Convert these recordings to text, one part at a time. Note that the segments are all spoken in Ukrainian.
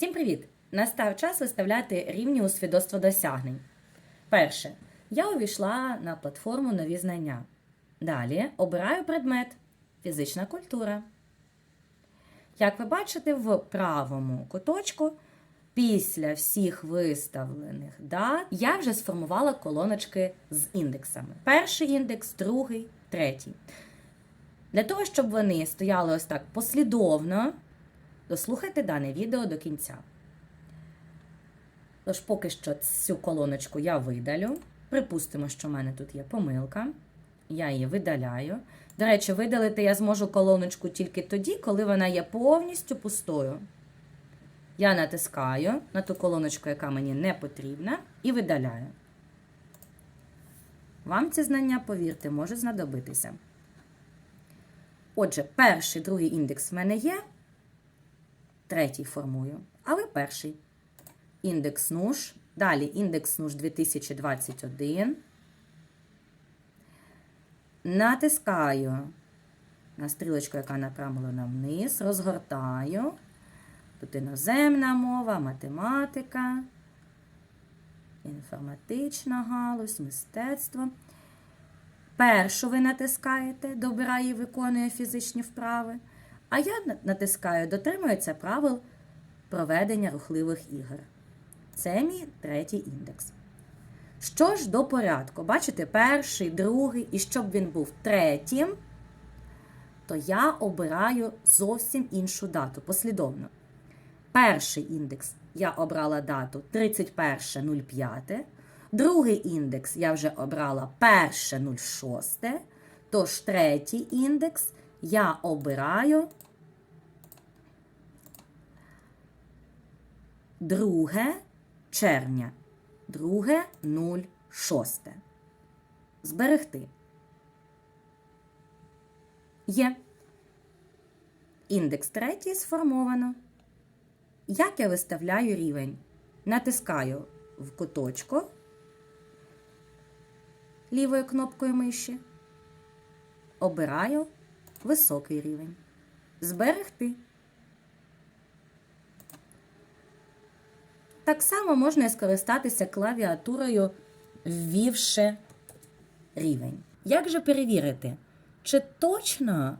Всім привіт! Настав час виставляти рівні у свідоцтво досягнень. Перше. Я увійшла на платформу Нові знання. Далі обираю предмет фізична культура. Як ви бачите, в правому куточку після всіх виставлених дат я вже сформувала колоночки з індексами. Перший індекс, другий, третій. Для того, щоб вони стояли ось так послідовно, дослухайте дане відео до кінця. Тож, поки що цю колоночку я видалю. Припустимо, що в мене тут є помилка. Я її видаляю. До речі, видалити я зможу колоночку тільки тоді, коли вона є повністю пустою. Я натискаю на ту колоночку, яка мені не потрібна, і видаляю. Вам ці знання, повірте, може знадобитися. Отже, перший, другий індекс в мене є. Третій формую, але перший. Індекс НУШ. Далі індекс НУШ 2021. Натискаю на стрілочку, яка направлена вниз, розгортаю. Тут іноземна мова, математика, інформатична галузь, мистецтво. Першу ви натискаєте, добирає і виконує фізичні вправи. А я натискаю, дотримується правил проведення рухливих ігор. Це мій третій індекс. Що ж до порядку? Бачите, перший, другий, і щоб він був третім, то я обираю зовсім іншу дату послідовно. Перший індекс я обрала дату 31.05. Другий індекс я вже обрала 1.06. Тож третій індекс я обираю 2 червня. 2.06. Зберегти. Є. Індекс третій сформовано. Як я виставляю рівень? Натискаю в куточку лівою кнопкою миші. Обираю високий рівень. Зберегти. Так само можна скористатися клавіатурою, ввівши рівень. Як же перевірити, чи точно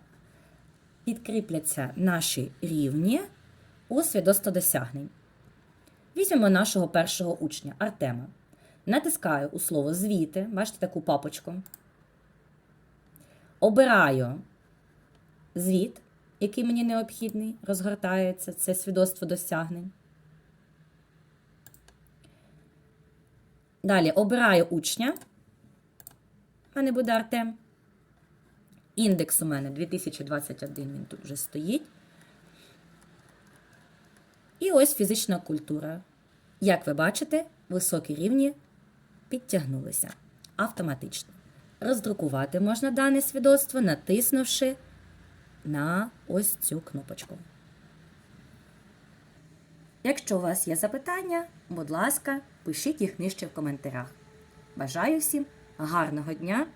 підкріпляться наші рівні у свідоцтво досягнень? Візьмемо нашого першого учня Артема. Натискаю у слово звіти, бачите таку папочку. Обираю звіт, який мені необхідний, розгортається, це свідоцтво досягнень. Далі обираю учня. У мене буде Артем. Індекс у мене 2021, він тут вже стоїть. І ось фізична культура. Як ви бачите, високі рівні підтягнулися автоматично. Роздрукувати можна дане свідоцтво, натиснувши на ось цю кнопочку. Якщо у вас є запитання, будь ласка, пишіть їх нижче в коментарях. Бажаю всім гарного дня